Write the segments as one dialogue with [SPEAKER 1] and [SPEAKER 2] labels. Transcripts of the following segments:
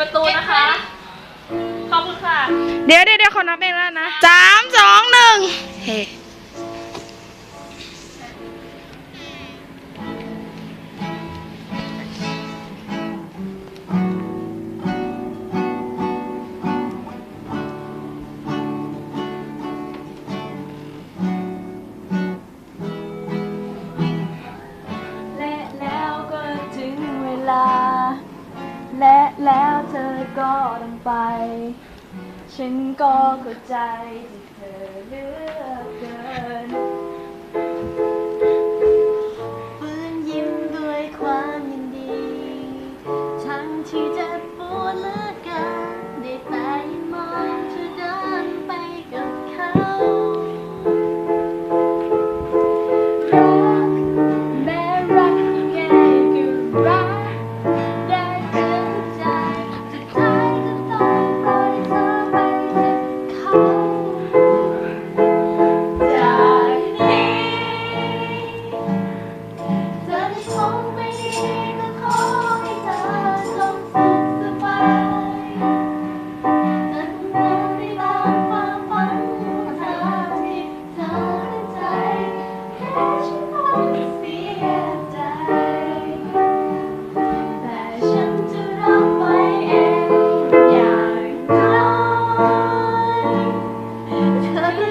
[SPEAKER 1] ประตูนะคะ ขอบคุณค่ะ
[SPEAKER 2] เดี๋ยวเดี๋ยวเดี๋ยวขอนับเองแล้วนะสามสองหนึ่งเฮ
[SPEAKER 1] และแล้วเธอก็ต้องไป ฉันก็เข้าใจที่เธอเลือกเกิน
[SPEAKER 3] ฝืนยิ้มด้วยความยินดี ทั้งที่จะปวดเลือ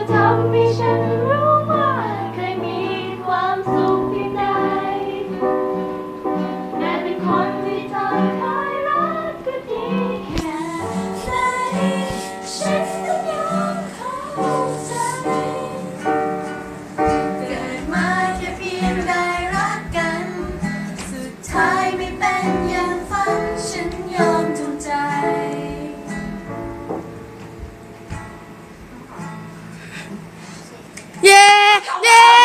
[SPEAKER 2] salvation Yeah!